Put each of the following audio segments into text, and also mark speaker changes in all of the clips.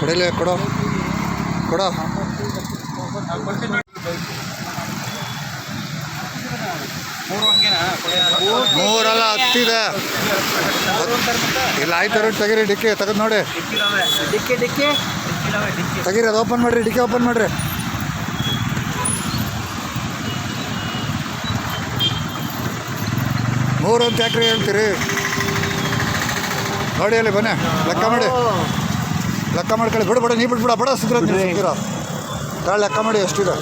Speaker 1: ಕೊಡಲೇ ಕೊಡೋ. ಕೊಡೋ. ಮೂರಲ್ಲ ಹತ್ತಿದೆ. ಇಲ್ಲ ಆಯ್ತು ರೇಟ್ ತೆಗೀರಿ ಡಿಕ್ಕಿ ತೆಗೆದು ನೋಡಿ.
Speaker 2: ಡಿಕ್ಕಿ ಡಿಕ್ಕಿ.
Speaker 1: ತೆಗೀರಿ ಅದು ಓಪನ್ ಮಾಡಿರಿ ಡಿಕ್ಕಿ ಓಪನ್ ಮಾಡಿರಿ. ಮೂರು ಅಂತ ಯಾಕ್ರಿ ಹೇಳ್ತೀರಿ? ನೋಡಿ ಅಲ್ಲಿ ಬನ್ನಿ ಲೆಕ್ಕ ಮಾಡಿ ಲೆಕ್ಕ ಮಾಡ್ಕೊಳ್ಳಿ ಬಿಡು ಬಿಡು ನೀ ಬಿಡ್ಬಿಡ ಬಿಡ ಸಿಗ್ರ ನೀವು ಸಿಗ್ತೀರ ತಾಳು ಲೆಕ್ಕ ಮಾಡಿ ಎಷ್ಟಿದೆ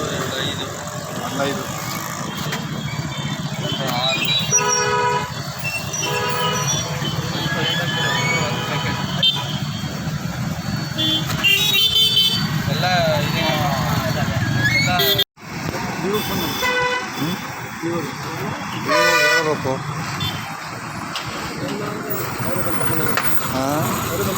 Speaker 2: ಎಲ್ಲ
Speaker 1: ಹೇಳ್ಬೇಕು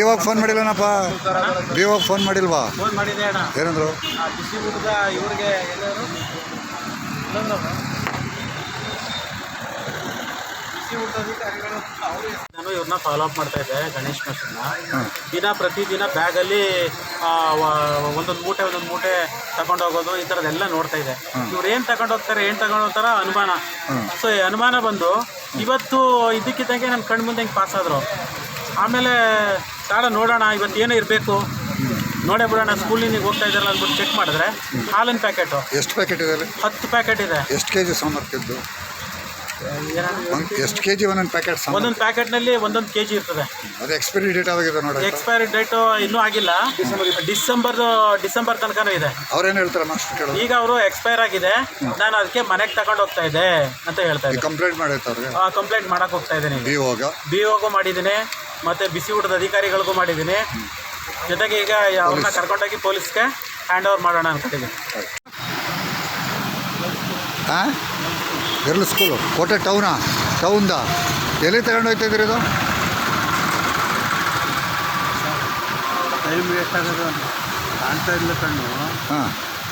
Speaker 1: ಇವಾಗ ಫೋನ್ ಮಾಡಿಲ್ಲನಪ್ಪ ಇವಾಗ ಫೋನ್ ಮಾಡಿಲ್ವಾ?
Speaker 2: ಫೋನ್ ಮಾಡಿದೆ ಅಣ್ಣ.
Speaker 1: ಏನಂದ್ರು?
Speaker 2: ಇವ್ರಿಗೆ ಎಲ್ಲರು ನಾನು ಇವ್ರನ್ನ ಫಾಲೋ ಅಪ್ ಮಾಡ್ತಾ ಇದ್ದೆ ಗಣೇಶ್ ಮಾಸ್ಟರ್ನ. ದಿನ ಪ್ರತಿದಿನ ಬ್ಯಾಗಲ್ಲಿ ಒಂದೊಂದು ಮೂಟೆ ಒಂದೊಂದು ಮೂಟೆ ತಗೊಂಡು ಹೋಗೋದು ಈ ಥರದ್ದೆಲ್ಲ ನೋಡ್ತಾ ಇದೆ ಇವ್ರು ಏನು ತಗೊಂಡು ಹೋಗ್ತಾರೆ ಏನು ತಗೊಂಡು ಹೋಗ್ತಾರ ಅನುಮಾನ. ಸೊ ಈ ಅನುಮಾನ ಬಂದು ಇವತ್ತು ಇದಕ್ಕಿದ್ದಂಗೆ ನನ್ನ ಕಣ್ಮುಂದೆ ಹಿಂಗೆ ಪಾಸ್ ಆದರು. ಆಮೇಲೆ ತಾಳ ನೋಡೋಣ ಇವತ್ತು ಏನೋ ಇರಬೇಕು. ನೋಡೇ ಬಿಡೋಣ ಸ್ಕೂಲಿಗೆ ಹೋಗ್ತಾ ಇದ್ದಾರಲ್ಲ ಅಂದ್ಬಿಟ್ಟು ಚೆಕ್ ಮಾಡಿದ್ರೆ ಹಾಲಿನ ಪ್ಯಾಕೆಟು.
Speaker 1: ಎಷ್ಟು ಪ್ಯಾಕೆಟ್ ಇದೆ
Speaker 2: ಹತ್ತು ಪ್ಯಾಕೆಟ್ ಇದೆ.
Speaker 1: ಎಷ್ಟು ಕೆ ಜಿ ಸಾಮರ್ಥ್ಯದ್ದು ಎಷ್ಟು ಕೆ ಜಿ ಒಂದೊಂದು ಪ್ಯಾಕೆಟ್
Speaker 2: ಒಂದೊಂದು ಪ್ಯಾಕೆಟ್ನಲ್ಲಿ ಒಂದೊಂದು ಕೆ ಜಿ ಇರ್ತದೆ.
Speaker 1: ಅದು ಎಕ್ಸ್ಪೈರಿ ಡೇಟ್ ಆಗಿದೆ ನೋಡಿ
Speaker 2: ಎಕ್ಸ್ಪೈರಿ ಡೇಟು ಇನ್ನೂ ಆಗಿಲ್ಲ. ಡಿಸೆಂಬರ್ ಡಿಸೆಂಬರ್ ತನಕನೂ ಇದೆ.
Speaker 1: ಅವ್ರೇನು ಹೇಳ್ತಾರೆ ಮಾಸ್ಟರ್
Speaker 2: ಈಗ ಅವರು ಎಕ್ಸ್ಪೈರ್ ಆಗಿದೆ. ನಾನು ಅದಕ್ಕೆ ಮನೆಗೆ ತಗೊಂಡು ಹೋಗ್ತಾ ಇದ್ದೆ ಅಂತ ಹೇಳ್ತಾ
Speaker 1: ಇದ್ದೀನಿ
Speaker 2: ಇದ್ದೆ
Speaker 1: ಕಂಪ್ಲೇಂಟ್ ಮಾಡಿರ್ತಾರೆ
Speaker 2: ಕಂಪ್ಲೇಂಟ್ ಮಾಡಕ್ಕೆ ಹೋಗ್ತಾ ಇದ್ದೀನಿ.
Speaker 1: ಬಿ ಹೋಗ
Speaker 2: ಬಿ ಹೋಗು ಮಾಡಿದ್ದೀನಿ. ಮತ್ತು ಬಿಸಿ ಊಟದ ಅಧಿಕಾರಿಗಳಿಗೂ ಮಾಡಿದ್ದೀನಿ. ಜೊತೆಗೆ ಈಗ ಅವ್ರನ್ನ ಕರ್ಕೊಂಡೋಗಿ ಪೊಲೀಸ್ಗೆ ಹ್ಯಾಂಡ್ ಓವರ್ ಮಾಡೋಣ ಅನ್ಕೊಂಡಿದ್ದೀನಿ
Speaker 1: ಹಾಂ ಗರ್ಲ್ ಸ್ಕೂಲು ಕೋಟೆ ಟೌನಾ ಟೌನ್ದ ಎಲ್ಲಿ ತಗೊಂಡು ಹೋಗ್ತಾ ಇದ್ದೀರಿ ಇದು?
Speaker 3: ಟೈಮ್ ವೇಸ್ಟ್ ಆಗೋದು ಕಾಣ್ತಾ ಇಲ್ಲ ಕಣ್ಣು.
Speaker 1: ಹಾಂ.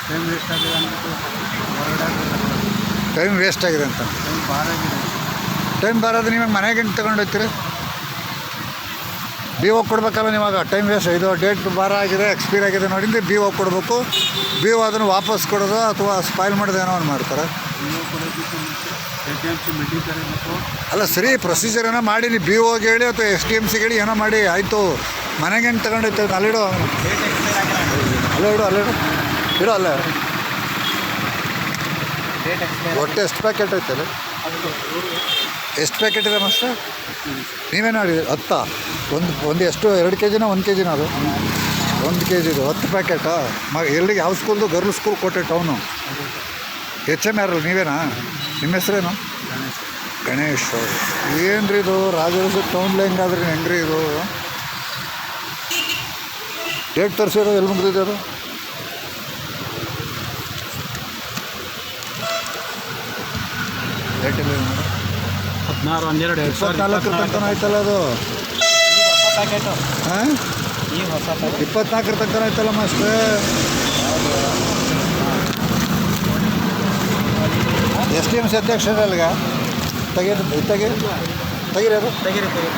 Speaker 3: ಟೈಮ್ ವೇಸ್ಟ್ ಆಗಿದೆ ಅಂದ್ಬಿಟ್ಟು ಹೊರಗಡೆ
Speaker 1: ಟೈಮ್ ವೇಸ್ಟ್ ಆಗಿದೆ ಅಂತ.
Speaker 3: ಟೈಮ್ ಬಾರಾಗಿದೆ.
Speaker 1: ಟೈಮ್ ಬರೋದು ನಿಮಗೆ ಮನೆಗೆ ತಗೊಂಡು ಹೋಗ್ತೀರಿ ಬಿ ಓ ಕೊಡ್ಬೇಕಲ್ಲ ನಿವಾಗ ಟೈಮ್ ವೇಸ್ಟ್ ಇದು ಡೇಟ್ ಬಾರ ಆಗಿದೆ ಎಕ್ಸ್ಪೈರ್ ಆಗಿದೆ ನೋಡಿದ್ರೆ ಬಿ ಓ ಕೊಡಬೇಕು. ಬಿ ಓ ಅದನ್ನು ವಾಪಸ್ ಕೊಡೋದು ಅಥವಾ ಸ್ಪಾಯ್ಲ್ ಮಾಡೋದು ಏನೋ ಒಂದು ಮಾಡ್ತಾರೆ. ಅಲ್ಲ ಸರಿ ಪ್ರೊಸೀಜರ್ ಏನೋ ಮಾಡಿ, ನೀವು ಬಿ ಓಗೆ ಹೇಳಿ ಅಥವಾ ಎಸ್ ಟಿ ಎಂ ಸಿಗೆ ಹೇಳಿ ಏನೋ ಮಾಡಿ, ಆಯಿತು. ಮನೆಗೆ ಹೆಂಗೆ ತಗೊಂಡೈತೆ ಅಲ್ಲಿಡು ಅಲ್ಲೇ ಇಡು ಅಲ್ಲೇ ಇಡು. ಅಲ್ಲ. ಒಟ್ಟು ಎಷ್ಟು ಪ್ಯಾಕೆಟ್ ಐತೆ ಎಷ್ಟು ಪ್ಯಾಕೆಟ್ ಇದೆ ಮಾಸ್ಟರ್ ನೀವೇನು ಮಾಡಿದ್ರಿ? ಹತ್ತ. ಒಂದು ಒಂದು ಎಷ್ಟು, ಎರಡು ಕೆ ಜಿನ ಒಂದು ಕೆ ಜಿನ ಅದು? ಒಂದು ಕೆ ಜಿದು ಹತ್ತು ಪ್ಯಾಕೆಟಾ ಮ ಎಲ್ಲಿಗೆ ಯಾವ ಸ್ಕೂಲ್ದು ಗರ್ಲ್ ಸ್ಕೂಲ್ ಕೊಟ್ಟೆ ಟೌನು ಎಚ್ ಎಂ ಯಾರಲ್ಲ ನೀವೇನಾ? ನಿಮ್ಮ ಹೆಸರೇನು? ಗಣೇಶ್ ಏನು ರೀ ಇದು? ರಾಜರಸ ಟೌನ್ಲೆ ಹೆಂಗಾದ್ರಿ, ಹೆಂಗ್ರಿ ಇದು? ಡೇಟ್ ತರಿಸಿರೋ, ಎಲ್ಲಿ ಮುಗಿದಿದೆ ಅದು? ಡೇಟ್ ಇಲ್ಲ
Speaker 2: ಹದಿನಾರು ಹನ್ನೆರಡು ಎರಡು
Speaker 1: ಇಪ್ಪತ್ನಾಲ್ಕರ ತನಕ ಆಯ್ತಲ್ಲ ಅದು? ಹಾಂ? ಇಪ್ಪತ್ನಾಲ್ಕರ ತನಕ ಆಯ್ತಲ್ಲ ಮಾಸ್ಟ್ರೆ? ಎಸ್ ಡಿ ಎಂ ಸಿ ಅಧ್ಯಕ್ಷರೇ ತೆಗೆದು ತೆಗೀರಿ ತೆಗಿ ತೆಗೀರಿ ಅದು
Speaker 2: ತೆಗೀರಿ ತೆಗೀರಿ